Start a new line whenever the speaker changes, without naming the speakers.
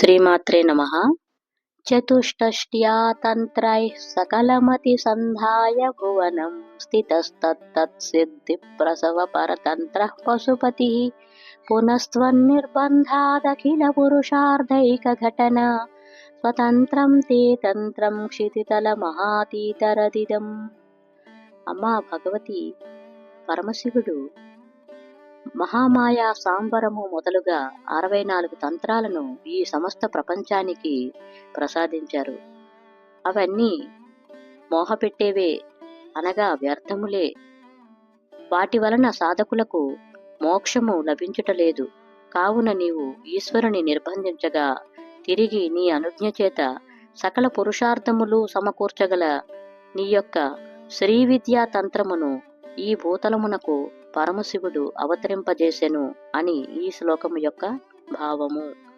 శ్రీమాత్రే నమ. చతుష్టष्ट्యా తంత్రై సకలమతి సంధాయ భువనం స్థితస్తత్సిద్ధి ప్రసవ పరతంత్ర పశుపతి పునస్త్వన్నిర్బంధాదఖిల పురుషార్థైక ఘటన స్వతంత్రం తే తంత్రం క్షితితల మహాతీతరదిదం అమ్మా భగవతి పరమశివుడు మహామాయా సాంబరము మొదలుగా అరవై నాలుగు తంత్రాలను ఈ సమస్త ప్రపంచానికి ప్రసాదించారు. అవన్నీ మోహపెట్టేవే అనగా వ్యర్థములే. వాటి వలన సాధకులకు మోక్షము లభించుటలేదు. కావున నీవు ఈశ్వరుని నిర్బంధించగా తిరిగి నీ అనుజ్ఞ చేత సకల పురుషార్థములు సమకూర్చగల నీ యొక్క శ్రీ విద్యా తంత్రమును ఈ భూతలమునకు పరమశివుడు అవతరింపజేసెను అని ఈ శ్లోకము యొక్క భావము.